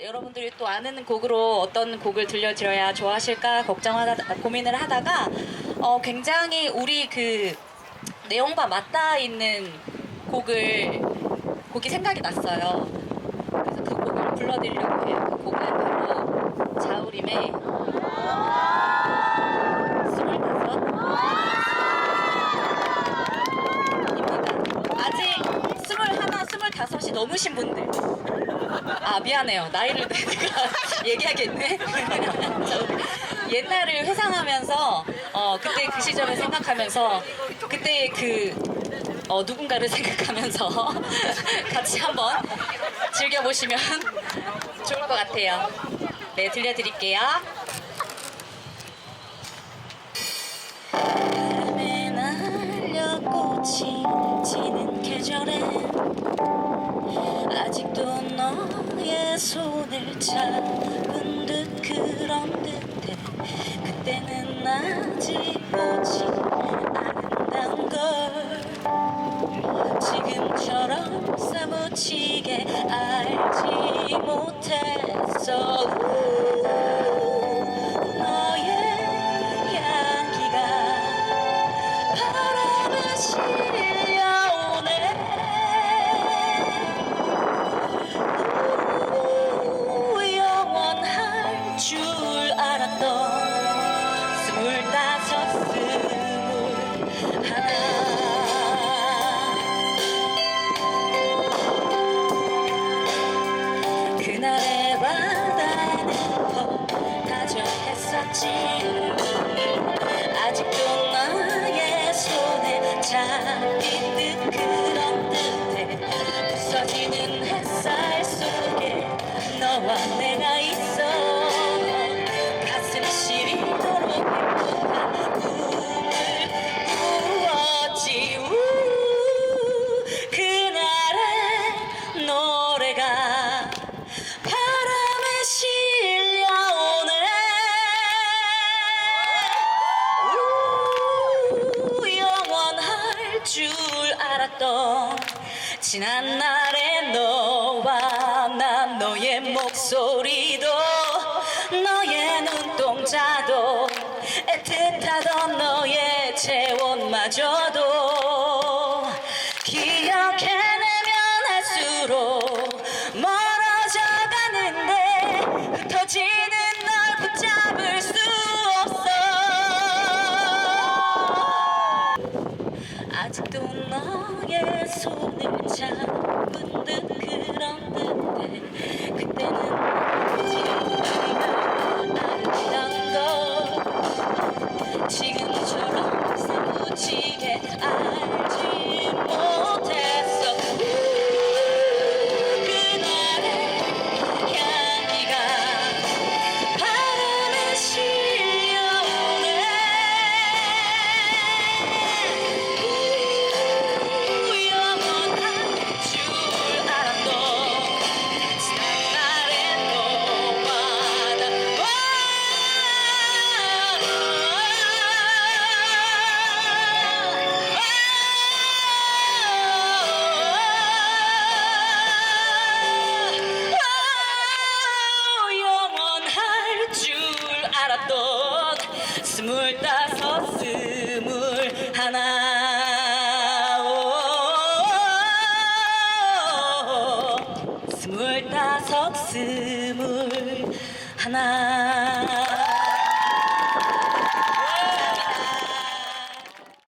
여러분들이 또 아는 곡으로 어떤 곡을 들려드려야 좋아하실까 걱정하다 고민을 하다가 어, 굉장히 우리 그 내용과 맞닿아 있는 곡을 곡이 생각이 났어요. 그래서 그 곡을 불러드리려고 해요. 그 곡은 바로 자우림의 스물다섯 입니다. 아직 스물하나, 스물다섯이 넘으신 분들. 아 미안해요. 나이를 내가 얘기하겠네. 옛날을 회상하면서 어 그때 그 시절을 생각하면서 그때 그 어, 누군가를 생각하면서 같이 한번 즐겨보시면 좋을 것 같아요. 네 들려드릴게요. 바람에 날려 꽃이 너의 손을 잡은 듯 그런 듯해. 그때는 아직 보지 않는단 걸 지금처럼 사무치게 알지 못했어 알았던 스물다섯 스물 하나 그날의 바다에는 더 다정했었지 아직도 나의 손에 잡힌 듯 그런 듯해 부서지는 햇살 속에 너와 내가 있 줄 알았던 지난 날의 너와 난 너의 목소리도 너의 눈동자도 애틋하던 너의 체온마저도 기억해내면 할수록 멀어져 가는데 흩어지 하나 오, 스물다섯 스물 하나